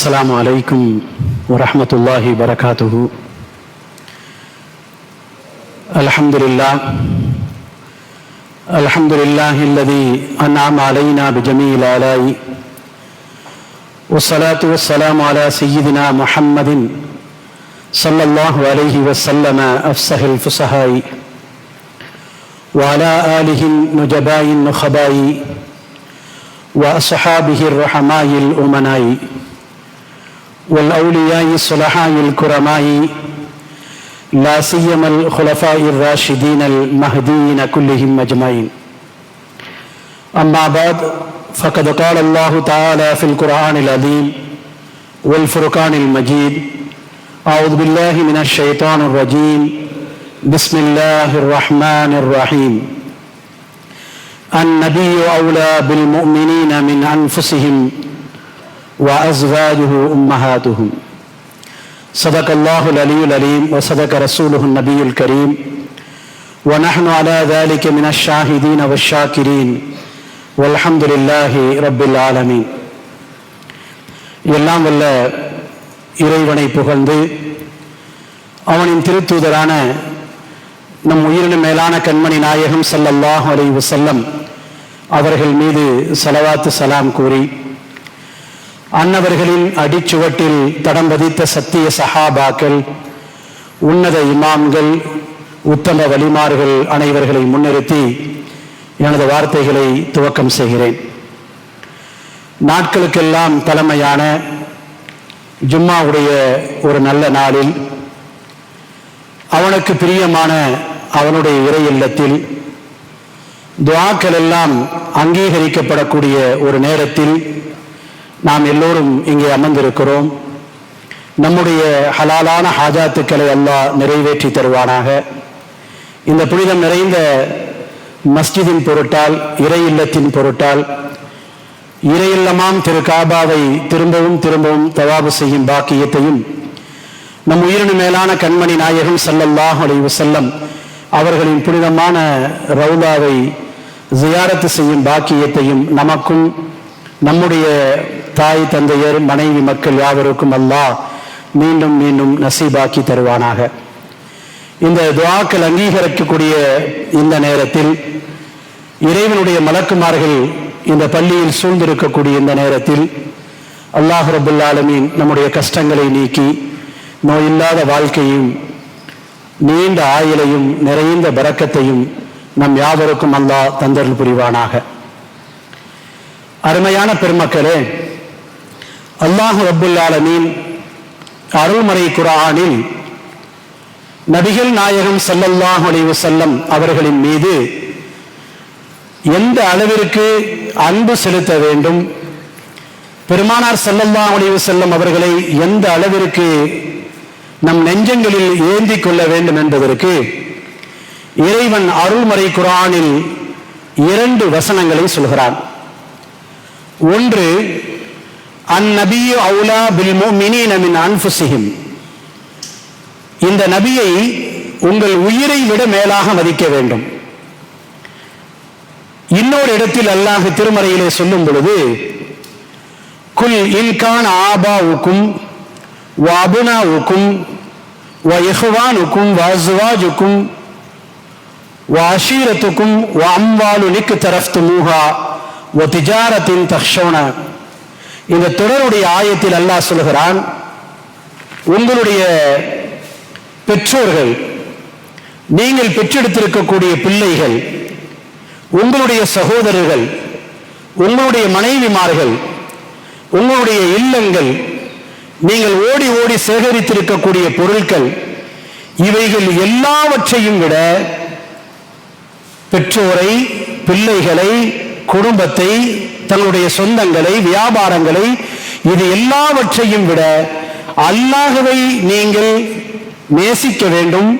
السلام عليكم ورحمة الله وبركاته. الحمد لله. الحمد لله الذي أنعم علينا بجميع الآلاء. والصلاة والسلام على سيدنا محمد صلى الله عليه وسلم أفصح الفصحاء. وعلى آله النجباء النخباء. وأصحابه الرحماء الأمناء. والأولياء الصلحاء الكرماء لا سيما الخلفاء الراشدين المهديين كلهم أجمعين. أما بعد فقد قال الله تعالى في القرآن العظيم والفرقان المجيد أعوذ بالله من الشيطان الرجيم بسم الله الرحمن الرحيم. النبي أولى بالمؤمنين من أنفسهم وأزواجه أمهاتهم صدق الله العلي العليم وصدق رسوله النبي الكريم ونحن على ذلك من الشاهدين والشاكرين والحمد لله رب العالمين எல்லாம் வல்ல இறைவனை புகழ்ந்து அவனின் திருத்தூதரான நம் உயிரின மேலான கண்மணி நாயகம் ஸல்லல்லாஹு அலைஹி வஸல்லம் அவர்கள் மீது சலவாத்து சலாம் கூறி அன்னவர்களின் அடிச்சுவட்டில் தடம் பதித்த சத்திய சஹாபாக்கள் உன்னத இமாம்கள் உத்தம வலிமார்கள் அனைவர்களை முன்னிறுத்தி எனது வார்த்தைகளை துவக்கம் செய்கிறேன். நாட்களுக்கெல்லாம் தலைமையான ஜும்மாவுடைய ஒரு நல்ல நாளில் அவனுக்கு பிரியமான அவனுடைய இறை இல்லத்தில் துவாக்கள் எல்லாம் அங்கீகரிக்கப்படக்கூடிய ஒரு நேரத்தில் நாம் எல்லோரும் இங்கே அமர்ந்திருக்கிறோம். நம்முடைய ஹலாலான ஹாஜாத்துக்களை அல்லாஹ் நிறைவேற்றி தருவானாக. இந்த புனிதம் நிறைந்த மஸ்ஜிதின் பொருட்டால் இறை இல்லத்தின் பொருட்டால் இறையில்லமாம் திரு காபாவை திரும்பவும் திரும்பவும் தவாபு செய்யும் பாக்கியத்தையும் நம் உயிரினு மேலான கண்மணி நாயகம் செல்லல்லாஹ் அலைஹி செல்லம் அவர்களின் புனிதமான ரவுதாவை ஜியாரத்து செய்யும் பாக்கியத்தையும் நமக்கும் நம்முடைய தாய் தந்தையர் மனைவி மக்கள் யாவருக்கும் அல்லாஹ் மீண்டும் மீண்டும் நசீபாக்கி தருவானாக. இந்த துவாக்கள் அங்கீகரிக்கக்கூடிய இந்த நேரத்தில் இறைவனுடைய மலக்குமார்கள் இந்த பள்ளியில் சூழ்ந்திருக்கக்கூடிய இந்த நேரத்தில் அல்லாஹ் ரபுல் ஆலமீன் நம்முடைய கஷ்டங்களை நீக்கி நோயில்லாத வாழ்க்கையும் நீண்ட ஆயுளையும் நிறைந்த பறக்கத்தையும் நம் யாவருக்கும் அல்லாஹ் தந்தருள் புரிவானாக. அருமையான பெருமக்களே அல்லாஹு ரபுல் அருள்மறை குரானில் நபிகள் நாயகம் செல்லல்லாஹ் அலைவு செல்லம் அவர்களின் மீது எந்த அளவிற்கு அன்பு செலுத்த வேண்டும் பெருமானார் ஸல்லல்லாஹு அலைவு செல்லம் அவர்களை எந்த அளவிற்கு நம் நெஞ்சங்களில் ஏந்தி கொள்ள வேண்டும் என்பதற்கு இறைவன் அருள்மறை குரானில் இரண்டு வசனங்களை சொல்கிறான். ஒன்று அந்நபியு அவுலா பில்மோ மினி நமின் அன்ஃபுஸிஹிம். இந்த நபியை உங்கள் உயிரை விட மேலாக மதிக்க வேண்டும். இன்னொரு இடத்தில் அல்லாஹ் திருமறையிலே சொல்லும் பொழுது குல் இன்கான் ஆபாவுக்கும் வ வஇஹ்வானுக்கும் நிக்கு தரஃப்து வஅம்வாலு வ திஜாரத்தின் தக்ஷோன இந்த தொடருடைய ஆயத்தில் அல்லாஹ் சொல்கிறான் உங்களுடைய பெற்றோர்கள் நீங்கள் பெற்றெடுத்திருக்கக்கூடிய பிள்ளைகள் உங்களுடைய சகோதரர்கள் உங்களுடைய மனைவிமார்கள் உங்களுடைய இல்லங்கள் நீங்கள் ஓடி ஓடி சேகரித்திருக்கக்கூடிய பொருட்கள் இவைகள் எல்லாவற்றையும் விட பெற்றோரை பிள்ளைகளை குடும்பத்தை தங்களுடைய சொந்தங்களை வியாபாரங்களை இது எல்லாவற்றையும் விட அல்லாஹவை நீங்கள் நேசிக்க வேண்டும்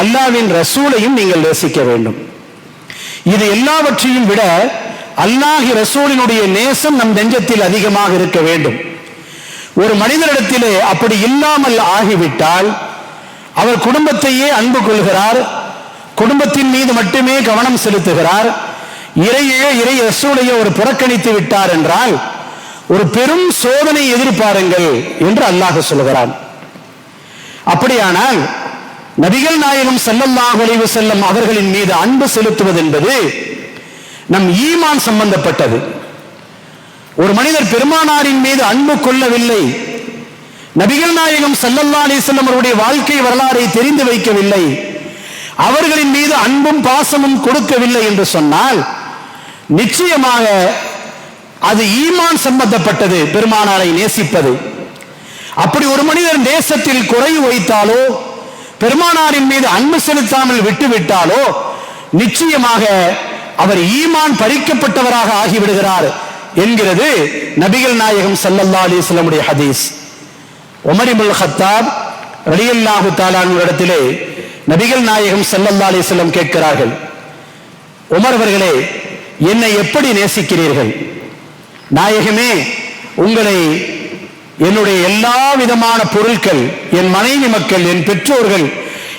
அல்லாவின் ரசூலையும் நீங்கள் நேசிக்க வேண்டும். இது எல்லாவற்றையும் விட அல்லாஹி ரசூலினுடைய நேசம் நம் நெஞ்சத்தில் அதிகமாக இருக்க வேண்டும். ஒரு மனிதரிடத்திலே அப்படி இல்லாமல் ஆகிவிட்டால் அவர் குடும்பத்தையே அன்பு கொள்கிறார் குடும்பத்தின் மீது மட்டுமே கவனம் செலுத்துகிறார் இறையே இறை ரசூலையோ ஒரு புறக்கணித்து விட்டார் என்றால் ஒரு பெரும் சோதனை எதிர்பாருங்கள் என்று அல்லாஹ் சொல்கிறான். அப்படியானால் நபிகள் நாயகம் ஸல்லல்லாஹு ஒளிவு செல்லும் அவர்களின் மீது அன்பு செலுத்துவது என்பது நம் ஈமான் சம்பந்தப்பட்டது. ஒரு மனிதர் பெருமானாரின் மீது அன்பு கொள்ளவில்லை. நபிகள் நாயகம் ஸல்லல்லாஹு அலைஹி அவருடைய வாழ்க்கை வரலாறை தெரிந்து வைக்கவில்லை. அவர்களின் மீது அன்பும் பாசமும் கொடுக்கவில்லை என்று சொன்னால் நிச்சயமாக அது ஈமான் சம்பந்தப்பட்டது பெருமானாரை நேசிப்பது. அப்படி ஒரு மனிதர் தேசத்தில் குறைவு வைத்தாலோ பெருமானாரின் மீது அன்பு செலுத்தாமல் விட்டுவிட்டாலோ நிச்சயமாக அவர் ஈமான் பறிக்கப்பட்டவராக ஆகிவிடுகிறார் என்கிறது நபிகள் நாயகம் சல்லல்லா அலிஸ்லமுடைய ஹதீஸ். உமர் ஹத்தாப் ரலியல்லாஹு தஆலாவின் இடத்திலே நபிகள் நாயகம் சல்லல்லா அலிஸ்லம் கேட்கிறார்கள் உமர் அவர்களே என்னை எப்படி நேசிக்கிறீர்கள்? நாயகமே உங்களை என்னுடைய எல்லா விதமான பொருட்கள் என் மனைவி மக்கள் என் பெற்றோர்கள்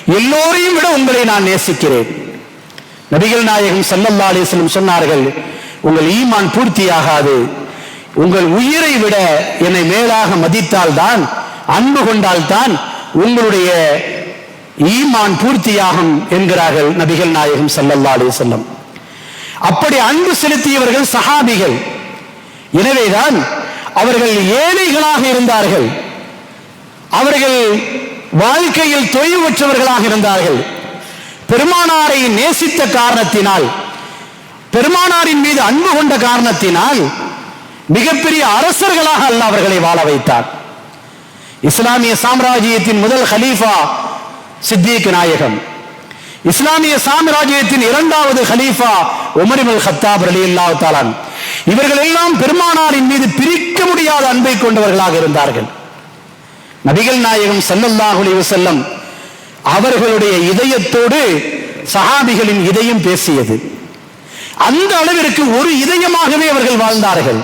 எல்லோரையும் விட உங்களை நான் நேசிக்கிறேன். நபிகள் நாயகம் சல்லல்லா அலிஸ்லம் சொன்னார்கள் உங்கள் ஈமான் பூர்த்தியாகாது. உங்கள் உயிரை விட என்னை மேலாக மதித்தால் தான் அன்பு கொண்டால் தான் உங்களுடைய ஈமான் பூர்த்தியாகும் என்கிறார்கள் நபிகள் நாயகம் சல்லல்லா அலைஹி அப்படி அன்பு செலுத்தியவர்கள் சஹாபிகள். எனவேதான் அவர்கள் ஏழைகளாக இருந்தார்கள். அவர்கள் வாழ்க்கையில் தொய்வுற்றவர்களாக இருந்தார்கள். பெருமானாரை நேசித்த காரணத்தினால் பெருமானாரின் மீது அன்பு கொண்ட காரணத்தினால் மிகப்பெரிய அரசர்களாக அல்ல அவர்களை வாழ வைத்தார். இஸ்லாமிய சாம்ராஜ்யத்தின் முதல் ஹலீஃபா சித்திக் நாயகம். இஸ்லாமிய சாம்ராஜ்யத்தின் இரண்டாவது ஹலீஃபா உமரிமல் ஹத்தாப் அலி அல்லா தாலான் இவர்கள் எல்லாம் பெருமானாரின் மீது பிரிக்க முடியாத அன்பை கொண்டவர்களாக இருந்தார்கள். நபிகள் நாயகம் சல்லல்லாஹுலி அலைஹி அவர்களுடைய இதயத்தோடு சஹாபிகளின் இதயம் பேசியது. அந்த அளவிற்கு ஒரு இதயமாகவே அவர்கள் வாழ்ந்தார்கள்.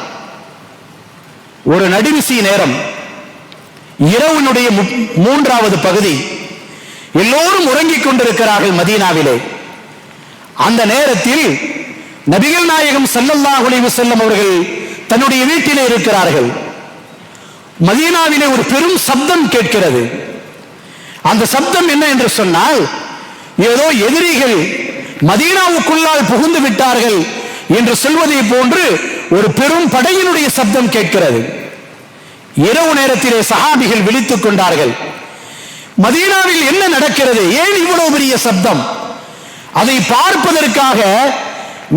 ஒரு நடுவிசி நேரம் இரவுனுடைய மு- மூன்றாவது பகுதி எல்லோரும் உறங்கிக் கொண்டிருக்கிறார்கள் மதீனாவிலே. அந்த நேரத்தில் நபிகள் நாயகம் செல்லல்லா அலைஹி செல்லும் அவர்கள் தன்னுடைய வீட்டிலே இருக்கிறார்கள். மதீனாவிலே ஒரு பெரும் சப்தம் கேட்கிறது. அந்த சப்தம் என்ன என்று சொன்னால் ஏதோ எதிரிகள் மதீனாவுக்குள்ளால் புகுந்து விட்டார்கள் என்று சொல்வதை போன்று ஒரு பெரும் படையினுடைய சப்தம் கேட்கிறது. இரவு நேரத்திலே சஹாபிகள் விழித்துக் கொண்டார்கள். மதீனாவில் என்ன நடக்கிறது? ஏன் இவ்வளவு பெரிய சப்தம்? அதை பார்ப்பதற்காக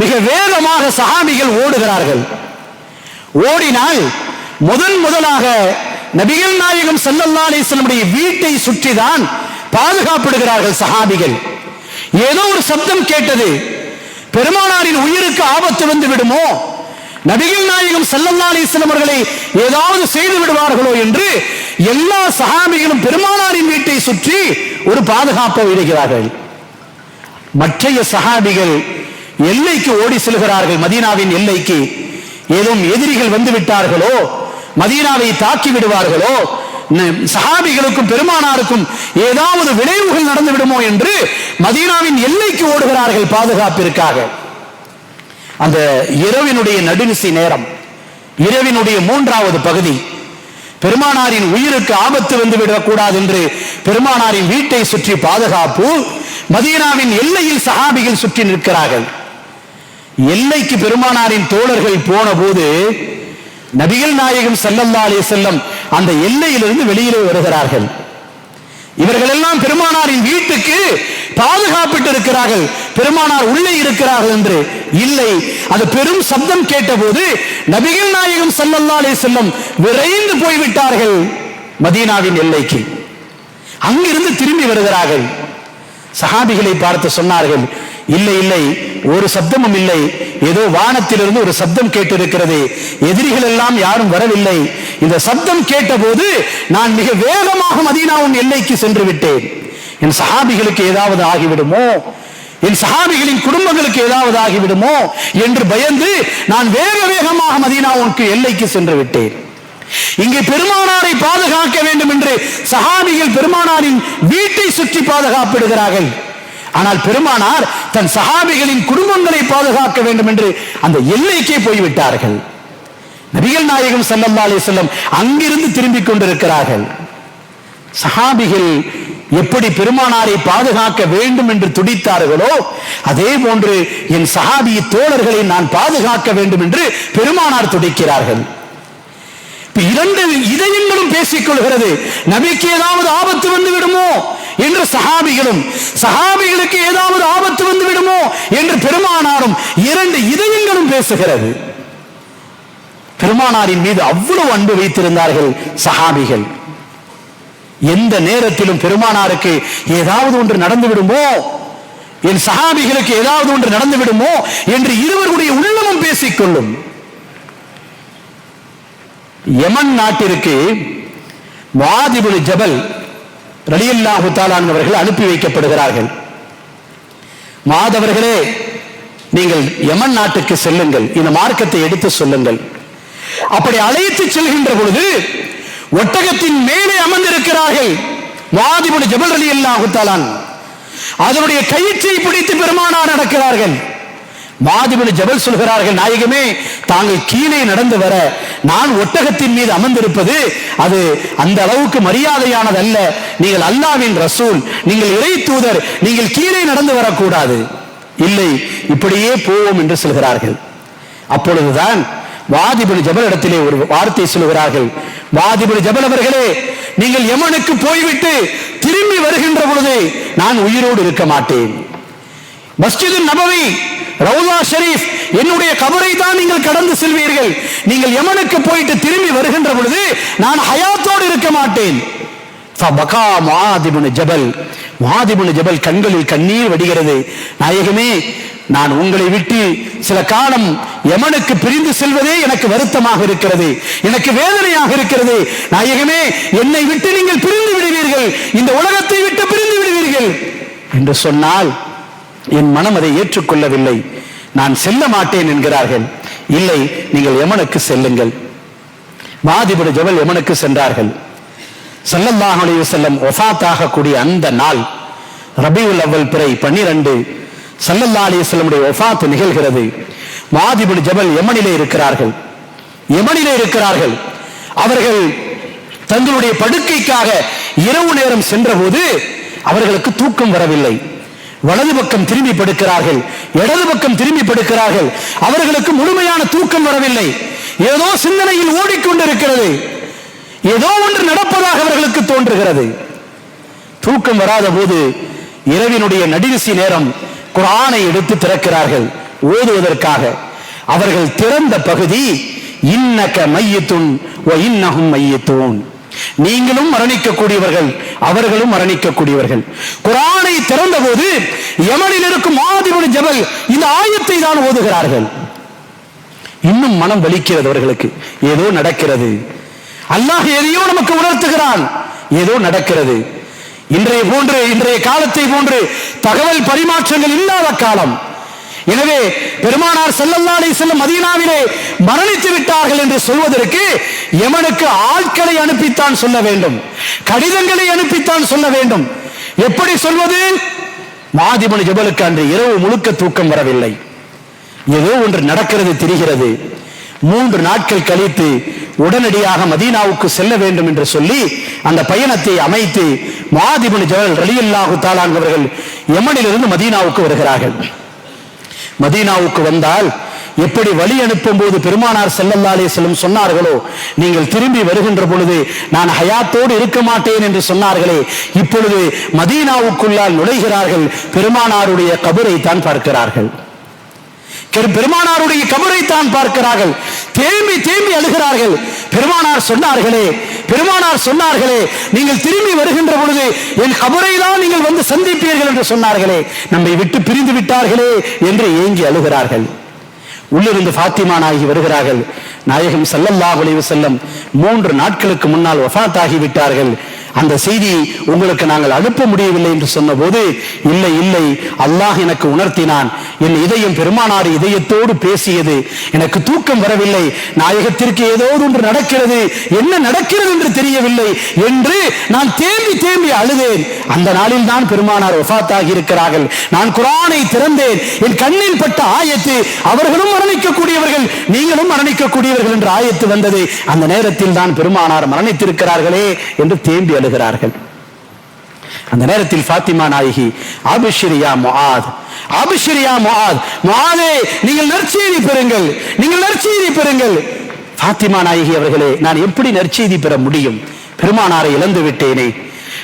மிக வேகமாக சகாமிகள் ஓடுகிறார்கள். ஓடினால் முதன் முதலாக நபிகள் நாயகம் ஸல்லல்லாஹு அலைஹி வீட்டை சுற்றிதான் பாதுகாப்பிடுகிறார்கள் சஹாபிகள் ஏதோ ஒரு சப்தம் கேட்டது. பெருமானாரின் உயிருக்கு ஆபத்து வந்து விடுமோ? நபிகள் நாயகம் ஸல்லல்லாஹு அலைஹி அவர்களை ஏதாவது செய்து விடுவார்களோ என்று எல்லா சகாபிகளும் பெருமானாரின் வீட்டை சுற்றி ஒரு பாதுகாப்பை விடுகிறார்கள். மற்றைய சகாபிகள் எல்லைக்கு ஓடி செல்கிறார்கள். மதீனாவின் எல்லைக்கு. ஏதோ எதிரிகள் வந்து விட்டார்களோ மதீனாவை தாக்கி விடுவார்களோ சகாபிகளுக்கும் சஹாபிகளுக்கும் பெருமானாருக்கும் ஏதாவது விளைவுகள் நடந்து விடுமோ என்று மதீனாவின் எல்லைக்கு ஓடுகிறார்கள் பாதுகாப்பிற்காக. அந்த இரவினுடைய நடுநிசி நேரம் இரவினுடைய மூன்றாவது பகுதி. பெருமானாரின் உயிருக்கு ஆபத்து வந்து விடக்கூடாது என்று பெருமானாரின் வீட்டை சுற்றி பாதுகாப்பு மதீனாவின் எல்லையில் சஹாபிகள் சுற்றி நிற்கிறார்கள். எல்லைக்கு பெருமானாரின் தோழர்கள் போன போது நபிகள் நாயகம் ஸல்லல்லாஹு செல்லம் அந்த எல்லையிலிருந்து வெளியிலே வருகிறார்கள். இவர்கள் எல்லாம் பெருமானாரின் வீட்டுக்கு பாதுகாப்பிட்டு இருக்கிறார்கள் பெருமானார் உள்ளே இருக்கிறார்கள் என்று இல்லை. அது பெரும் சப்தம் கேட்டபோது நபிகள் நாயகம் ஸல்லல்லாஹு அலைஹி வஸல்லம் விரைந்து போய்விட்டார்கள் மதீனாவின் எல்லைக்கு. அங்கிருந்து திரும்பி வருகிறார்கள். சஹாபிகளை பார்த்து சொன்னார்கள் இல்லை இல்லை ஒரு சப்தமும் இல்லை. ஏதோ வானத்திலிருந்து ஒரு சப்தம் கேட்டிருக்கிறது. எதிரிகள் எல்லாம் யாரும் வரவில்லை. இந்த சப்தம் கேட்டபோது நான் மிக வேகமாக மதீனாவின் எல்லைக்கு சென்று விட்டேன். என் சஹாபிகளுக்கு ஏதாவது ஆகிவிடுமோ? என் சஹாபிகளின் குடும்பங்களுக்கு ஏதாவது ஆகிவிடுமோ என்று பயந்து நான் வேக வேகமாக மதீனாவுக்கு எல்லைக்கு சென்று விட்டேன். இங்கே பெருமானாரை பாதுகாக்க வேண்டும் என்று சஹாபிகள் பெருமானாரின் வீட்டை சுற்றி பாதுகாப்பிடுகிறார்கள். ஆனால் பெருமானார் தன் சஹாபிகளின் குடும்பங்களை பாதுகாக்க வேண்டும் என்று அந்த எல்லைக்கே போய்விட்டார்கள். நபிகள் நாயகம் ஸல்லல்லாஹு அலி செல்லம் அங்கிருந்து திரும்பிக் கொண்டிருக்கிறார்கள். சஹாபிகள் எப்படி பெருமானாரை பாதுகாக்க வேண்டும் என்று துடித்தார்களோ அதே போன்று என் சகாபி தோழர்களை நான் பாதுகாக்க வேண்டும் என்று பெருமானார் துடிக்கிறார்கள். இரண்டு இதயங்களும் பேசிக் கொள்கிறது. நபிக்கு ஏதாவது ஆபத்து வந்து விடுமோ என்று சஹாபிகளும் சஹாபிகளுக்கு ஏதாவது ஆபத்து வந்து விடுமோ என்று பெருமானாரும் இரண்டு இதயங்களும் பேசுகிறது. பெருமானாரின் மீது அவ்வளவு அன்பு வைத்திருந்தார்கள் சஹாபிகள் எந்த நேரத்திலும் பெருமானாருக்கு ஏதாவது ஒன்று நடந்து விடுமோ? என் சகாபிகளுக்கு ஏதாவது ஒன்று நடந்து விடுமோ? என்று இருவருடைய உள்ளமும் பேசிக்கொள்ளும். யமன் நாட்டிற்கு வாதிபுல் ஜபல் ரலியல்லாஹு தாலான் அவர்கள் அனுப்பி வைக்கப்படுகிறார்கள். மாதவர்களே நீங்கள் யமன் நாட்டுக்கு செல்லுங்கள். இந்த மார்க்கத்தை எடுத்து சொல்லுங்கள். அப்படி அழைத்து செல்கின்ற பொழுது ஒட்டகத்தின் மேலே அமர்ந்திருக்கிறார்கள். வாதிபுல் ஜபல் அலி அல்லாஹு அதனுடைய கயிற்றை பிடித்து பெருமானார் நடக்கிறார்கள். மாதிபுல் ஜபல் சொல்கிறார்கள் நாயகமே தாங்கள் கீழே நடந்து வர நான் ஒட்டகத்தின் மீது அமர்ந்திருப்பது அது அந்த அளவுக்கு மரியாதையானது அல்ல நீங்கள் அல்லாவின் ரசூல் நீங்கள் இறை தூதர் நீங்கள் கீழே நடந்து வரக்கூடாது. இல்லை இப்படியே போவோம் என்று சொல்கிறார்கள். அப்பொழுதுதான் வாதிபுல் ஜபல் இடத்திலே ஒரு வார்த்தை சொல்கிறார்கள். வாதிபுரி ஜபல் அவர்களே நீங்கள் யமனுக்கு போய்விட்டு திரும்பி வருகின்ற பொழுது நான் உயிரோடு இருக்க மாட்டேன். மஸ்ஜிது நபவி ரவுலா ஷெரீப் என்னுடைய கபரை தான் நீங்கள் கடந்து செல்வீர்கள். நீங்கள் யமனுக்கு போயிட்டு திரும்பி வருகின்ற பொழுது நான் ஹயாத்தோடு இருக்க மாட்டேன். ஜபல். முஆதிபுன் ஜபல் கண்களில் கண்ணீர் வடிகிறது. நாயகமே நான் உங்களை விட்டு சில காலம் எமனுக்கு பிரிந்து செல்வதே எனக்கு வருத்தமாக இருக்கிறது. எனக்கு வேதனையாக இருக்கிறது. நாயகமே என்னை விட்டு நீங்கள் பிரிந்து விடுவீர்கள். இந்த உலகத்தை விட்டு பிரிந்து விடுவீர்கள். என்று சொன்னால் என் மனம் அதை ஏற்றுக்கொள்ளவில்லை. நான் செல்ல மாட்டேன் என்கிறார்கள். இல்லை நீங்கள் எமனுக்கு செல்லுங்கள். மாதிபுட ஜபல் எமனுக்கு சென்றார்கள். ஸல்லல்லாஹு செல்லம் வஸல்லம் கூடிய அந்த நாள் ரபியுல் அவ்வல் பிறை பன்னிரண்டு சல்லல்லா அலைஹி வஸல்லமுடைய நிகழ்கிறது. மாதிபுல் ஜபல் எமனிலே இருக்கிறார்கள். எமனிலே இருக்கிறார்கள். அவர்கள் தங்களுடைய படுக்கைக்காக இரவு நேரம் சென்றபோது அவர்களுக்கு தூக்கம் வரவில்லை. வலது பக்கம் திரும்பி படுக்கிறார்கள். இடது பக்கம் திரும்பி படுக்கிறார்கள். அவர்களுக்கு முழுமையான தூக்கம் வரவில்லை. ஏதோ சிந்தனையில் ஓடிக்கொண்டிருக்கிறது. ஏதோ ஒன்று நடப்பதாக அவர்களுக்கு தோன்றுகிறது. தூக்கம் வராத போது இரவினுடைய நடிகசி நேரம் குரானை எடுத்து திறக்கிறார்கள் ஓதுவதற்காக. அவர்கள் திறந்த பகுதி இன்னக மையத்துன் ஓ இன்னகும் மையத்தூன். நீங்களும் மரணிக்கக்கூடியவர்கள் அவர்களும் மரணிக்கக்கூடியவர்கள். குரானை திறந்த போது யமனில் இருக்கும் ஆதிபுல் ஜபல் இந்த ஆயத்தை தான் ஓதுகிறார்கள். இன்னும் மனம் வலிக்கிறது அவர்களுக்கு. ஏதோ நடக்கிறது. அல்லாஹ் எதையோ நமக்கு உணர்த்துகிறான். ஏதோ நடக்கிறது. இன்றைய போன்று இன்றைய காலத்தை போன்று தகவல் பரிமாற்றங்கள் இல்லாத காலம். எனவே பெருமானார் செல்லல்லாடை செல்லும் மதீனாவிலே மரணித்து விட்டார்கள் என்று சொல்வதற்கு எமனுக்கு ஆட்களை அனுப்பித்தான் சொல்ல வேண்டும். கடிதங்களை அனுப்பித்தான் சொல்ல வேண்டும். எப்படி சொல்வது? மாதிபனு ஜபலுக்கு அன்று இரவு முழுக்க தூக்கம் வரவில்லை. ஏதோ ஒன்று நடக்கிறது தெரிகிறது. மூன்று நாட்கள் கழித்து உடனடியாக மதீனாவுக்கு செல்ல வேண்டும் என்று சொல்லி அந்த பயணத்தை அமைத்து மாதிபனு ஜவல் ரலியல்லாஹு தாலான் அவர்கள் யமனிலிருந்து மதீனாவுக்கு வருகிறார்கள். மதீனாவுக்கு வந்தால் எப்படி வழி அனுப்பும் போது பெருமானார் செல்லல்லாலே செல்லும் சொன்னார்களோ நீங்கள் திரும்பி வருகின்ற பொழுது நான் ஹயாத்தோடு இருக்க மாட்டேன் என்று சொன்னார்களே இப்பொழுது மதீனாவுக்குள்ளால் நுழைகிறார்கள் பெருமானாருடைய கபரை தான் பார்க்கிறார்கள். பெருமானாருடைய கபரை தான் பார்க்கிறார்கள். தேம்பி தேம்பி அழுகிறார்கள். பெருமானார் சொன்னார்களே பெருமானார் சொன்னார்களே நீங்கள் திரும்பி வருகின்ற பொழுது என் கபரை தான் நீங்கள் வந்து சந்திப்பீர்கள் என்று சொன்னார்களே. நம்மை விட்டு பிரிந்து விட்டார்களே என்று ஏங்கி அழுகிறார்கள். உள்ளிருந்து ஃபாத்திமா வருகிறார்கள். நாயகம் செல்லல்லா அலைஹி செல்லம் மூன்று நாட்களுக்கு முன்னால் வஃபாத் ஆகிவிட்டார்கள் அந்த செய்தி உங்களுக்கு நாங்கள் அனுப்ப முடியவில்லை என்று சொன்னபோது இல்லை இல்லை அல்லாஹ் எனக்கு உணர்த்தினான். என் இதயம் பெருமானார் இதயத்தோடு பேசியது. எனக்கு தூக்கம் வரவில்லை. நாயகத்திற்கு ஏதோ ஒன்று நடக்கிறது. என்ன நடக்கிறது என்று தெரியவில்லை என்று நான் தேம்பி தேம்பி அழுதேன். அந்த நாளில் தான் பெருமானார் ஒஃபாத்தாகி இருக்கிறார்கள் நான் குரானை திறந்தேன். என் கண்ணில் பட்ட ஆயத்து அவர்களும் மரணிக்கக்கூடியவர்கள் நீங்களும் மரணிக்கக்கூடியவர்கள் என்ற ஆயத்து வந்தது. அந்த நேரத்தில் தான் பெருமானார் மரணித்திருக்கிறார்களே என்று தேம்பி கொண்டாடுகிறார்கள் அந்த நேரத்தில் ஃபாத்திமா நாயகி ஆபிஷிரியா முஆத் ஆபிஷிரியா முஆத் முஆதே நீங்கள் நற்செய்தி பெறுங்கள் நீங்கள் நற்செய்தி பெறுங்கள். ஃபாத்திமா நாயகி அவர்களே நான் எப்படி நற்செய்தி பெற முடியும்? பெருமானாரை இழந்து விட்டேனே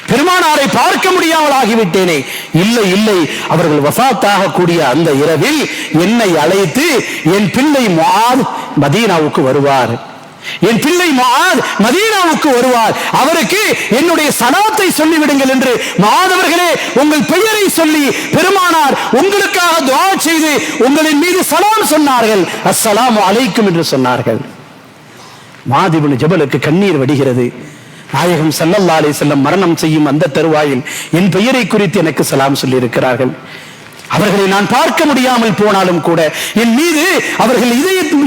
பெருமானாரை பார்க்க முடியாமல் ஆகிவிட்டேனே. இல்லை இல்லை அவர்கள் வசாத்தாக கூடிய அந்த இரவில் என்னை அழைத்து என் பிள்ளை முஆத் மதீனாவுக்கு வருவார். என் பிள்ளை மாத் மதீனாவுக்கு வருவார். அவருக்கு என்னுடைய சலாத்தை சொல்லிவிடுங்கள் என்று மாதவர்களே உங்கள் பெயரை சொல்லி பெருமானார் உங்களுக்காக துவா செய்து உங்களின் மீது சலாம் சொன்னார்கள். அஸ்ஸலாமு அலைக்கும் என்று சொன்னார்கள். மாதிபுன் ஜபலுக்கு கண்ணீர் வடிகிறது. நாயகம் ஸல்லல்லாஹு அலைஹி செல்லம் மரணம் செய்யும் அந்த தருவாயில் என் பெயரை குறித்து எனக்கு சலாம் சொல்லி இருக்கிறார்கள் அவர்களை நான் பார்க்க முடியாமல் போனாலும் கூட என் மீது அவர்கள் இதயத்தும்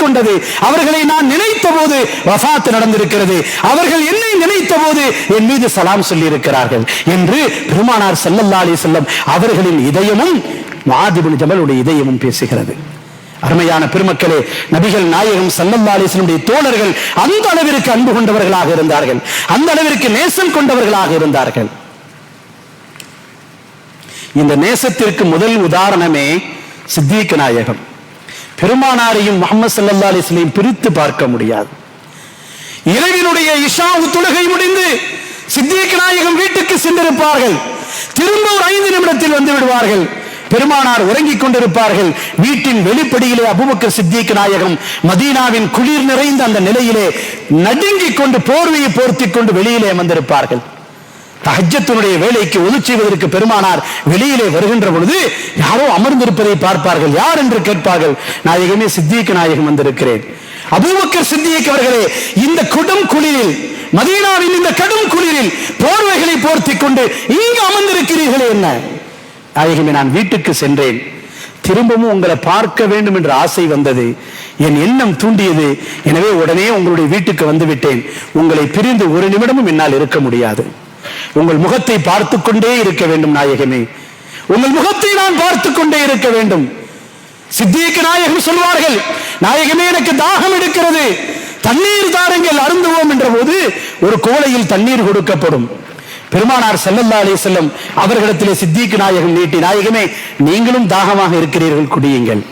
கொண்டது. அவர்களை நான் நினைத்த போது வஃபாத் நடந்திருக்கிறது. அவர்கள் என்னை நினைத்த போது என் மீது சலாம் சொல்லி இருக்கிறார்கள் என்று பெருமானார் செல்லல்லா அலி செல்லம் அவர்களின் இதயமும் மாதிபுன் ஜமலுடைய இதயமும் பேசுகிறது. அருமையான பெருமக்களே நபிகள் நாயகம் சல்லல்லா அலிஸ்லனுடைய தோழர்கள் அந்த அளவிற்கு அன்பு கொண்டவர்களாக இருந்தார்கள். அந்த அளவிற்கு நேசம் கொண்டவர்களாக இருந்தார்கள். இந்த நேசத்திற்கு முதல் உதாரணமே சித்திக் நாயகம். பெருமானாரையும் முகமது சல்லா அலிஸ்லையும் பிரித்து பார்க்க முடியாது. இரவினுடைய இஷா தொழுகை முடிந்து சித்திக் நாயகம் வீட்டுக்கு சென்றிருப்பார்கள். திரும்ப ஒரு ஐந்து நிமிடத்தில் வந்து விடுவார்கள். பெருமானார் உறங்கிக் கொண்டிருப்பார்கள். வீட்டின் வெளிப்படியிலே அபுபக்கர் சித்திக் நாயகம் மதீனாவின் குளிர் நிறைந்த அந்த நிலையிலே நடுங்கிக் கொண்டு போர்வையை போர்த்தி கொண்டு வெளியிலே வந்திருப்பார்கள் தஹஜத்தினுடைய வேலைக்கு ஒது செய்வதற்கு பெருமானார் வெளியிலே வருகின்ற பொழுது யாரோ அமர்ந்திருப்பதை பார்ப்பார்கள். யார் என்று கேட்பார்கள். நாயகமே சித்திக்கு நாயகம் வந்திருக்கிறேன். அபூபக்கர் சித்திக் அவர்களே இந்த கொடும் குளிரில் மதீனாவின் இந்த கடும் குளிரில் போர்வைகளை போர்த்திக் கொண்டு இங்கு அமர்ந்திருக்கிறீர்களே என்ன? நாயகமே நான் வீட்டுக்கு சென்றேன். திரும்பவும் உங்களை பார்க்க வேண்டும் என்ற ஆசை வந்தது. என் எண்ணம் தூண்டியது. எனவே உடனே உங்களுடைய வீட்டுக்கு வந்து விட்டேன் உங்களை பிரிந்து ஒரு நிமிடமும் என்னால் இருக்க முடியாது. உங்கள் முகத்தை பார்த்து கொண்டே இருக்க வேண்டும் நாயகமே உங்கள் முகத்தை நான் பார்த்து கொண்டே இருக்க வேண்டும். சித்திக்கு நாயகம் சொல்வார்கள் நாயகமே எனக்கு தாகம் எடுக்கிறது. தண்ணீர் தாருங்கள் அருந்துவோம் என்ற போது ஒரு கோலையில் தண்ணீர் கொடுக்கப்படும். பெருமானார் செல்லல்லா அலி செல்லம் அவர்களிடத்திலே சித்திக்கு நாயகம் நீட்டி நாயகமே நீங்களும் தாகமாக இருக்கிறீர்கள் குடியுங்கள்.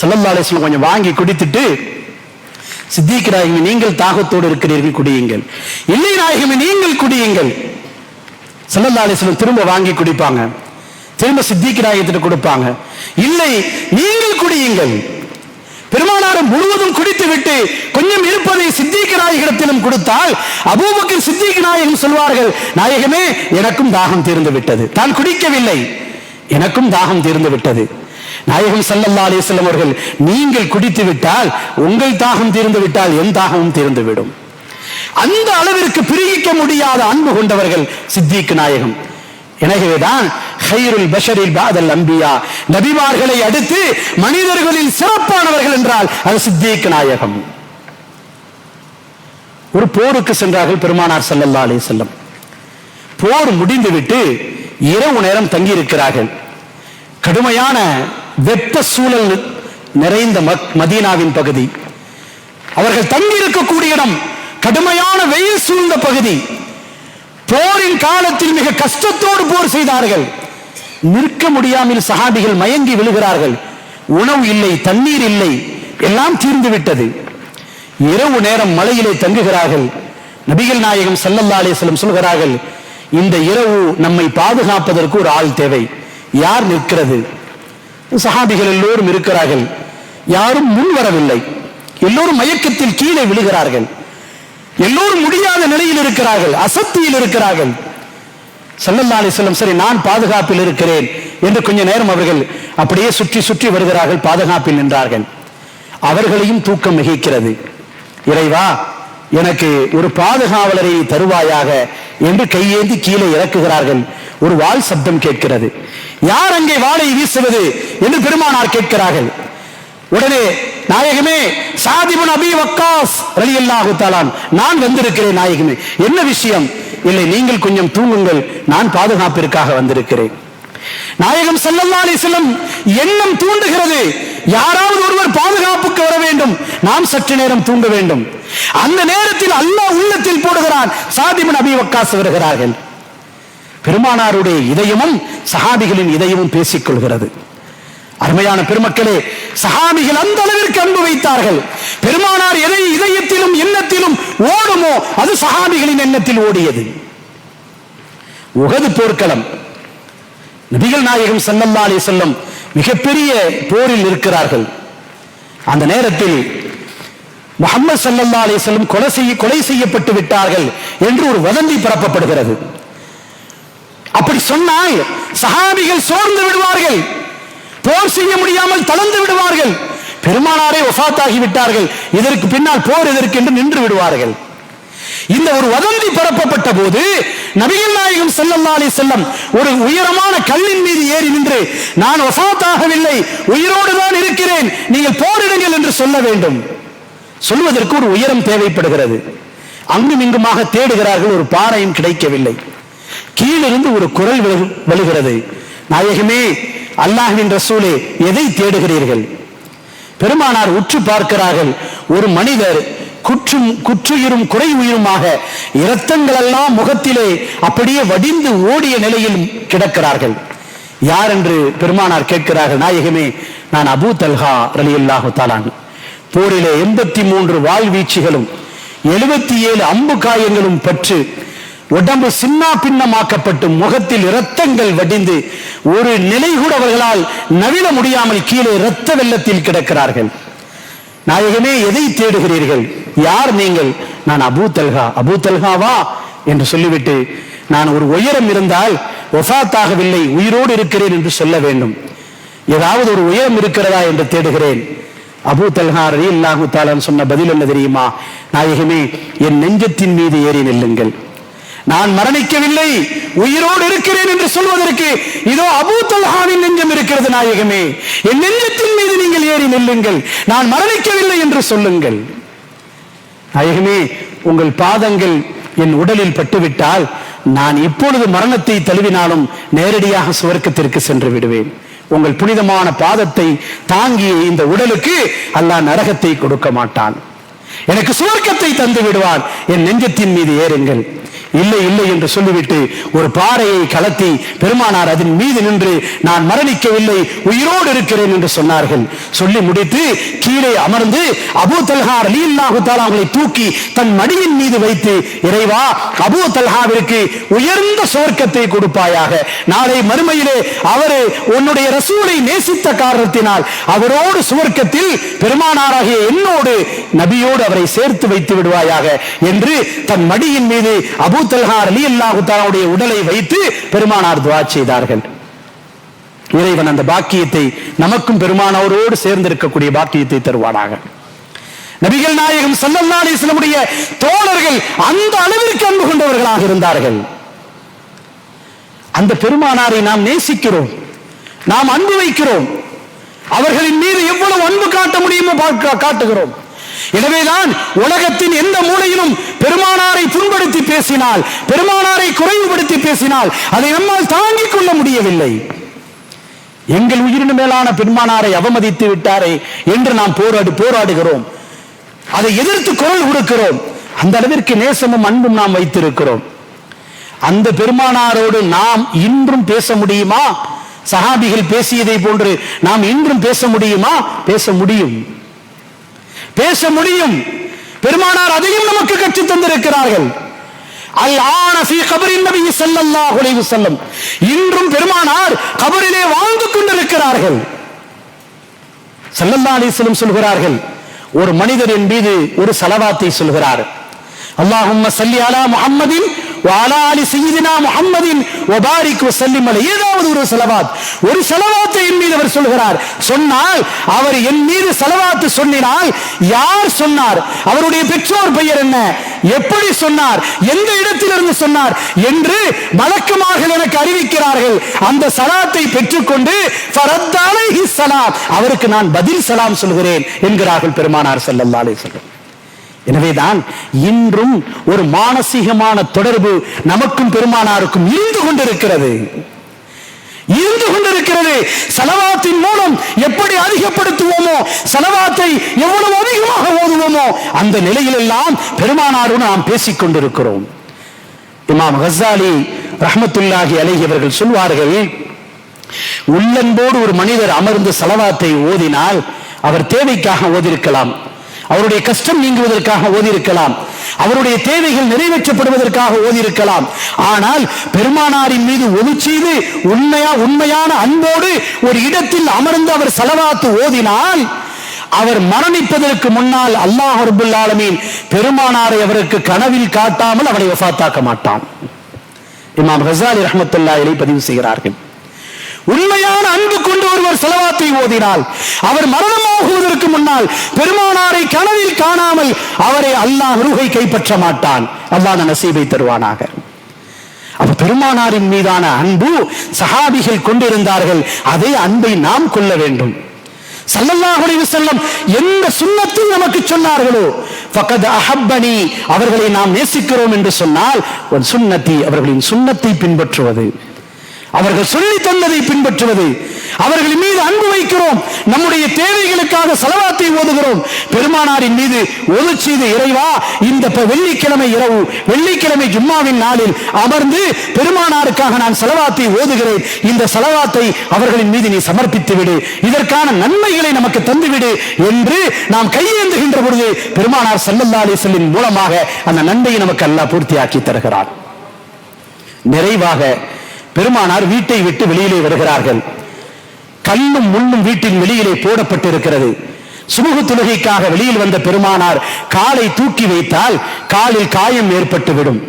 செல்லல்லா அலி செல்லம் கொஞ்சம் வாங்கி குடித்துட்டு சித்திக்கு நாயகமே நீங்கள் தாகத்தோடு இருக்கிறீர்கள் குடியுங்கள். இல்லை நாயகமே நீங்கள் குடியுங்கள். செல்லல்லாலேசனம் திரும்ப வாங்கி குடிப்பாங்க. திரும்ப சித்திக்கு கொடுப்பாங்க. இல்லை நீங்கள் குடியுங்கள். பெருமானாரும் முழுவதும் குடித்து விட்டு கொஞ்சம் இருப்பதை சித்திக நாயகத்திலும் கொடுத்தால் அபூபக்கர் சித்திக நாயகம் சொல்வார்கள் நாயகமே எனக்கும் தாகம் தீர்ந்து விட்டது. தான் குடிக்கவில்லை. எனக்கும் தாகம் தீர்ந்து விட்டது. நாயகம் சல்லல்லா அலிஸ்லம் அவர்கள் நீங்கள் குடித்து விட்டால் உங்கள் தாகம் தீர்ந்து விட்டால் என் தாகமும் தீர்ந்து விடும். அந்த அளவிற்கு பிரிக்க முடியாத அன்பு கொண்டவர்கள் சித்திக்கு நாயகம். எனவேதான் ஹைருல் பஷரில் பாதல் அம்பியா. நபிமார்களை அடுத்து மனிதர்களில் சிறப்பானவர்கள் என்றால் அது சித்திக் நாயகம். ஒரு போருக்கு சென்றார்கள் பெருமானார் ஸல்லல்லாஹு அலைஹி செல்லம் போர் முடிந்துவிட்டு இரவு நேரம் தங்கி இருக்கிறார்கள் கடுமையான வெப்ப சூழல் நிறைந்த மதீனாவின் பகுதி. அவர்கள் தங்கி இருக்கக்கூடிய இடம் கடுமையான வெயில் சூழ்ந்த பகுதி. போரின் காலத்தில் மிக கஷ்டத்தோடு போர் செய்தார்கள். நிற்க முடியாமல் சஹாபிகள் மயங்கி விழுகிறார்கள். உணவு இல்லை தண்ணீர் இல்லை எல்லாம் தீர்ந்து விட்டது. இரவு நேரம் மலையிலே தங்குகிறார்கள். நபிகள் நாயகம் செல்லல்லாலே அலைஹி சொல்கிறார்கள் இந்த இரவு நம்மை பாதுகாப்பதற்கு ஒரு ஆள் தேவை. யார் நிற்கிறது? சஹாபிகள் எல்லோரும் இருக்கிறார்கள். யாரும் முன் வரவில்லை. எல்லோரும் மயக்கத்தில் கீழே விழுகிறார்கள். எல்லோரும் முடியாத நிலையில் இருக்கிறார்கள் அசத்தியில் இருக்கிறார்கள். செல்லல்லா அலைஹி செல்லம் சரி நான் பாதுகாப்பில் இருக்கிறேன் என்று கொஞ்ச நேரம் அவர்கள் அப்படியே சுற்றி சுற்றி வருகிறார்கள் பாதுகாப்பில் நின்றார்கள். அவர்களையும் தூக்கம் மிகைக்கிறது. இறைவா எனக்கு ஒரு பாதுகாவலரை தருவாயாக என்று கையேந்தி கீழே இறக்குகிறார்கள். ஒரு வாள் சப்தம் கேட்கிறது. யார் அங்கே வாளை வீசுவது என்று பெருமானார் கேட்கிறார்கள். உடனே நாயகமே சாதிபன் அபி வக்காஸ் ரலியல்லாஹு தஆலான் நான் வந்திருக்கிறேன் நாயகமே. என்ன விஷயம்? இல்லை நீங்கள் கொஞ்சம் தூங்குங்கள் நான் பாதுகாப்பிற்காக வந்திருக்கிறேன். நாயகம் செல்லல்லா அலைஹி எண்ணம் தூண்டுகிறது. யாராவது ஒருவர் பாதுகாப்புக்கு வர வேண்டும். நாம் சற்று நேரம் தூங்க வேண்டும். அந்த நேரத்தில் அல்லாஹ் உள்ளத்தில் போடுகிறான் சாதிபன் அபி வக்காஸ் வருகிறார்கள். பெருமானாருடைய இதயமும் சஹாபிகளின் இதயமும் பேசிக் கொள்கிறது அருமையான பெருமக்களே சஹாபிகள் அந்த அளவிற்கு அன்பு வைத்தார்கள். பெருமானார் எதை இதயத்திலும் எண்ணத்திலும் ஓடுமோ அது சஹாபிகளின் எண்ணத்தில் ஓடியது. உகது போர்க்களம். நபிகள் நாயகம் ஸல்லல்லாஹு செல்லும் மிகப்பெரிய போரில் இருக்கிறார்கள். அந்த நேரத்தில் முகமது சல்லல்லா அலைஹி வஸல்லம் கொலை செய்ய கொலை செய்யப்பட்டு விட்டார்கள் என்று ஒரு வதந்தி பரப்பப்படுகிறது. அப்படி சொன்னால் சஹாபிகள் சோர்ந்து விடுவார்கள். போர் செய்ய முடியாமல் தளர்ந்து விடுவார்கள். பெருமானாரே ஒஃபாத்தாகி விட்டார்கள். இதற்கு பின்னால் போர் எதற்கு என்று நின்று விடுவார்கள். இந்த ஒரு வதந்தி பரப்பப்பட்ட போது நபிகள் நாயகம் ஸல்லல்லாஹு அலைஹி செல்லம் ஒரு உயரமான கல்லின் மீது ஏறி நின்று நான் ஒசாத்தாகவில்லை உயிரோடு தான் இருக்கிறேன் நீங்கள் போரிடுங்கள் என்று சொல்ல வேண்டும். சொல்வதற்கு ஒரு உயரம் தேவைப்படுகிறது. அங்கும் இங்குமாக தேடுகிறார்கள் ஒரு பாறையும் கிடைக்கவில்லை. கீழிருந்து ஒரு குரல் வலுகிறது நாயகமே அல்லாஹின் ரசூலே எதை தேடுகிறீர்கள்? பெருமானார் உற்று பார்க்கிறார்கள். ஒரு மனிதர் குற்றும் குற்றுயிரும் குறை உயிருமாக இரத்தங்கள் எல்லாம் முகத்திலே அப்படியே வடிந்து ஓடிய நிலையில் கிடக்கிறார்கள். யார் என்று பெருமானார் கேட்கிறார்கள் நாயகமே நான் அபூ தல்ஹா ரலியல்லாஹு தாலான் போரிலே எண்பத்தி மூன்று வாழ்வீச்சுகளும் எழுபத்தி ஏழு அம்பு காயங்களும் பற்று உடம்பு சின்னா பின்னமாக்கப்பட்டு முகத்தில் இரத்தங்கள் வடிந்து ஒரு நிலை கூட அவர்களால் நவிழ முடியாமல் கீழே இரத்த வெள்ளத்தில் கிடக்கிறார்கள். நாயகமே எதை தேடுகிறீர்கள்? யார் நீங்கள்? நான் அபூ தல்கா அபூ தல்காவா என்று சொல்லிவிட்டு நான் ஒரு உயரம் இருந்தால் ஒஃபாத்தாகவில்லை உயிரோடு இருக்கிறேன் என்று சொல்ல வேண்டும். ஏதாவது ஒரு உயரம் இருக்கிறதா என்று தேடுகிறேன். அபூ தல்ஹா ரீ தாலான் சொன்ன பதில் என்ன தெரியுமா? நாயகமே என் நெஞ்சத்தின் மீது ஏறி நில்லுங்கள். நான் மரணிக்கவில்லை உயிரோடு இருக்கிறேன் என்று சொல்வதற்கு இதோ அபூ தல்ஹாவின் நெஞ்சம் இருக்கிறது நாயகமே. என் நெஞ்சத்தின் மீது நீங்கள் ஏறி நில்லுங்கள் நான் மரணிக்கவில்லை என்று சொல்லுங்கள். நாயகமே உங்கள் பாதங்கள் என் உடலில் பட்டுவிட்டால் நான் இப்பொழுது மரணத்தை தழுவினாலும் நேரடியாக சுவர்க்கத்திற்கு சென்று விடுவேன். உங்கள் புனிதமான பாதத்தை தாங்கிய இந்த உடலுக்கு அல்லாஹ் நரகத்தை கொடுக்க மாட்டான். எனக்கு சுவர்க்கத்தை தந்து விடுவான். என் நெஞ்சத்தின் மீது ஏறுங்கள். இல்லை இல்லை என்று சொல்லிவிட்டு ஒரு பாறையை கலத்தி பெருமானார் அதன் மீது நின்று நான் மரணிக்கவில்லை உயிரோடு இருக்கிறேன் என்று சொன்னார்கள். சொல்லி முடித்து கீழே அமர்ந்து அபு தல்ஹா ரலியல்லாஹு அவர்களை தூக்கி தன் மடியின் மீது வைத்து இறைவா அபு தல்ஹாவிற்கு உயர்ந்த சுவர்க்கத்தை கொடுப்பாயாக. நாளை மறுமையிலே அவர் உன்னுடைய ரசூலை நேசித்த காரணத்தினால் அவரோடு சுவர்க்கத்தில் பெருமானாராகிய என்னோடு நபியோடு அவரை சேர்த்து வைத்து விடுவாயாக என்று தன் மடியின் மீது அபூ தல்ஹா ரலியல்லாஹு உடலை வைத்து பெருமானார் துவா செய்தார்கள். இறைவன் அந்த பாக்கியத்தை நமக்கும் பெருமானவரோடு சேர்ந்திருக்கக்கூடிய பாக்கியத்தை தருவானாக. நபிகள் நாயகம் ஸல்லல்லாஹு அலைஹி தோழர்கள் அந்த அளவிற்கு அன்பு கொண்டவர்களாக இருந்தார்கள். அந்த பெருமானாரை நாம் நேசிக்கிறோம். நாம் அன்பு வைக்கிறோம். அவர்களின் மீது எவ்வளவு அன்பு காட்ட முடியுமோ காட்டுகிறோம். எனவேதான் உலகத்தின் எந்த மூலையிலும் பெருமானாரை புண்படுத்தி பேசினால் பெருமானாரை குறைவுபடுத்தி பேசினால் அதை நம்மால் தாங்கிக் கொள்ள முடியவில்லை. எங்கள் உயிரின் மேலான பெருமானாரை அவமதித்து விட்டாரே என்று நாம் போராடு போராடுகிறோம். அதை எதிர்த்து குரல் கொடுக்கிறோம். அந்த அளவிற்கு நேசமும் அன்பும் நாம் வைத்திருக்கிறோம். அந்த பெருமானாரோடு நாம் இன்றும் பேச முடியுமா? சஹாபிகள் பேசியதை போன்று நாம் இன்றும் பேச முடியுமா? பேச முடியும். பேச முடியும். பெருமானார் அதையும் நமக்கு கற்று தந்திருக்கிறார்கள். இன்றும் பெருமானார் கபரிலே வாழ்ந்து கொண்டிருக்கிறார்கள். செல்லல்லா அலிஸ்லம் சொல்கிறார்கள் ஒரு மனிதரின் மீது ஒரு சலவாத்தை சொல்கிறார். அல்லாஹும் சல்லி அலா முகம்மதின் வாலாலி செய்தினா முகம்மதின் ஒபாரிக் வபாரிக் வசல்லிம் அலை. ஏதாவது ஒரு செலவாத். ஒரு செலவாத்தை என் மீது அவர் சொல்கிறார். சொன்னால் அவர் என் மீது செலவாத்து சொன்னினால் யார் சொன்னார்? அவருடைய பெற்றோர் பெயர் என்ன? எப்படி சொன்னார்? எந்த இடத்திலிருந்து சொன்னார்? என்று வழக்கமாக எனக்கு அறிவிக்கிறார்கள். அந்த சலாத்தை பெற்றுக்கொண்டு அவருக்கு நான் பதில் சலாம் சொல்கிறேன் என்கிறார்கள் பெருமானார் செல்லல்லாலே சொல்கிறேன் எனவேதான் இன்றும் ஒரு மானசீகமான தொடர்பு நமக்கும் பெருமானாருக்கும் இருந்து கொண்டிருக்கிறது. இருந்து கொண்டிருக்கிறது. செலவாத்தின் மூலம் எப்படி அதிகப்படுத்துவோமோ செலவாத்தை எவ்வளவு அதிகமாக ஓதுவோமோ அந்த நிலையில் எல்லாம் பெருமானாரோடு நாம் பேசிக் கொண்டிருக்கிறோம். இமாம் ஹசாலி ரஹமத்துல்லாஹி அலைகியவர்கள் சொல்வார்கள் உள்ளன்போடு ஒரு மனிதர் அமர்ந்து செலவாத்தை ஓதினால் அவர் தேவைக்காக ஓதிருக்கலாம். அவருடைய கஷ்டம் நீங்குவதற்காக ஓதியிருக்கலாம். அவருடைய தேவைகள் நிறைவேற்றப்படுவதற்காக ஓதியிருக்கலாம். ஆனால் பெருமானாரின் மீது ஒது செய்து உண்மையா உண்மையான அன்போடு ஒரு இடத்தில் அமர்ந்து அவர் செலவாத்து ஓதினால் அவர் மரணிப்பதற்கு முன்னால் அல்லாஹ் ரபுல் ஆலமீன் பெருமானாரை அவருக்கு கனவில் காட்டாமல் அவரை வஃபாத்தாக்க மாட்டான். இமாம் ஹசாலி ரஹமத்துல்லா பதிவு செய்கிறார்கள். உண்மையான அன்பு கொண்டு ஒருவர் செலவாத்தை ஓதினால் அவர் மரணமாகுவதற்கு முன்னால் பெருமானாரை கனவில் காணாமல் அவரை அல்லாஹ் ரூகை கைப்பற்ற மாட்டான். அல்லாஹ் நசீபை தருவானாக. அப்ப பெருமானாரின் மீதான அன்பு சஹாபிகள் கொண்டிருந்தார்கள். அதே அன்பை நாம் கொள்ள வேண்டும். சல்லல்லாஹுடைய செல்லம் எந்த சுன்னத்தை நமக்கு சொன்னார்களோ பக்கத் அஹப்பனி அவர்களை நாம் நேசிக்கிறோம் என்று சொன்னால் ஒரு சுன்னத்தி அவர்களின் சுன்னத்தை பின்பற்றுவது. அவர்கள் சொல்லி தந்ததை பின்பற்றுவது. அவர்களின் மீது அன்பு வைக்கிறோம். நம்முடைய தேவைகளுக்காக செலவாத்தை ஓதுகிறோம். பெருமானாரின் மீது ஒது செய்து இறைவா இந்த ப- வெள்ளிக்கிழமை இரவு வெள்ளிக்கிழமை ஜும்மாவின் நாளில் அமர்ந்து பெருமானாருக்காக நான் செலவாத்தை ஓதுகிறேன். இந்த செலவாத்தை அவர்களின் மீது நீ சமர்ப்பித்து விடு இதற்கான நன்மைகளை நமக்கு தந்துவிடு என்று நாம் கையேந்துகின்ற பொழுது பெருமானார் சல்லல்லா அலிசல்லின் மூலமாக அந்த நன்மையை நமக்கு அல்லாஹ் பூர்த்தியாக்கி தருகிறார். நிறைவாக பெருமானார் வீட்டை விட்டு வெளியிலே வருகிறார்கள். கல்லும் முள்ளும் வீட்டின் வெளியிலே போடப்பட்டிருக்கிறது. சுமூக தொழுகைக்காக வெளியில் வந்த பெருமானார் காலை தூக்கி வைத்தால் காலில் காயம் ஏற்பட்டுவிடும்.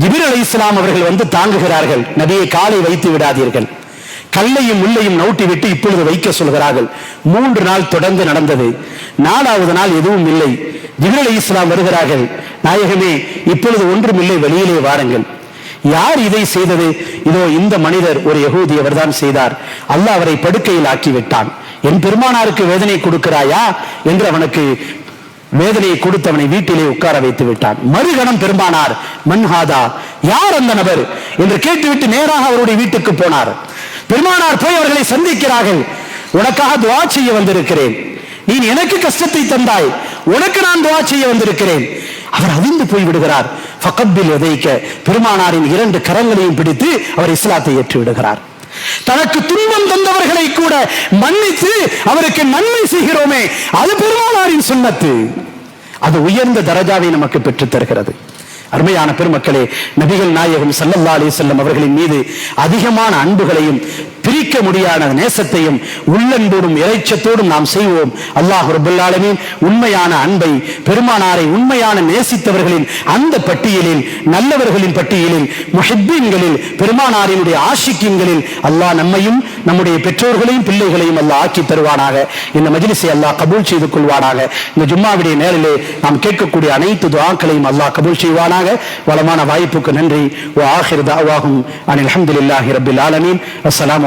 ஜிபிர் அலி இஸ்லாம் அவர்கள் வந்து தாங்குகிறார்கள். நபியை காலை வைத்து விடாதீர்கள். கல்லையும் முள்ளையும் நவுட்டி விட்டு இப்பொழுது வைக்க சொல்கிறார்கள். மூன்று நாள் தொடர்ந்து நடந்தது. நாலாவது நாள் எதுவும் இல்லை. ஜிபிர் அலி இஸ்லாம் வருகிறார்கள். நாயகமே இப்பொழுது ஒன்றுமில்லை வெளியிலே வாருங்கள். யார் இதை செய்தது? இதோ இந்த மனிதர் ஒரு யகூதி அவர்தான் செய்தார். அல்ல அவரை படுக்கையில் ஆக்கி விட்டான் என் பெருமானாருக்கு வேதனை கொடுக்கிறாயா? என்று அவனுக்கு வேதனையை கொடுத்து அவனை வீட்டிலே உட்கார வைத்து விட்டான். மறுகணம் பெருமானார் மன்ஹாதா யார் அந்த நபர்? என்று கேட்டுவிட்டு நேராக அவருடைய வீட்டுக்கு போனார். பெருமானார் போய் அவர்களை சந்திக்கிறார்கள். உனக்காக துவா செய்ய வந்திருக்கிறேன். நீ எனக்கு கஷ்டத்தை தந்தாய். உனக்கு நான் துவா செய்ய வந்திருக்கிறேன். அவர் அதிர்ந்து போய் விடுகிறார் ஃபகப்பில் உதைக்க பெருமானாரின் இரண்டு கரங்களையும் பிடித்து அவர் இஸ்லாத்தை ஏற்று விடுகிறார் தனக்கு துன்பம் தந்தவர்களை கூட மன்னித்து அவருக்கு நன்மை செய்கிறோமே. அது பெருமானாரின் சுண்ணத்து. அது உயர்ந்த தரஜாவை நமக்கு பெற்றுத் தருகிறது. அருமையான பெருமக்களே நபிகள் நாயகம் ஸல்லல்லாஹு அலி செல்லம் அவர்களின் மீது அதிகமான அன்புகளையும் பிரிக்க முடியாத நேசத்தையும் உள்ளன்போடும் இறைச்சத்தோடும் நாம் செய்வோம். அல்லாஹ் ரபுல்லாலமின் உண்மையான அன்பை பெருமானாரை உண்மையான நேசித்தவர்களின் அந்த பட்டியலில் நல்லவர்களின் பட்டியலில் முஹிப்பீன்களில் பெருமானாரினுடைய ஆஷிக்கின்களில் அல்லாஹ் நம்மையும் நம்முடைய பெற்றோர்களையும் பிள்ளைகளையும் அல்லாஹ் ஆக்கி தருவானாக. இந்த மஜிலிசை அல்லாஹ் கபூல் செய்து கொள்வானாக. இந்த ஜும்மாவுடைய நேரிலே நாம் கேட்கக்கூடிய அனைத்து துவாக்களையும் அல்லாஹ் கபூல் செய்வானாக. வளமான வாய்ப்புக்கு நன்றி. ஓ ஆஹிர் தாவாகும் அனில் அஹமதுல்லாஹி ரபில் ஆலமீன். அஸ்லாம்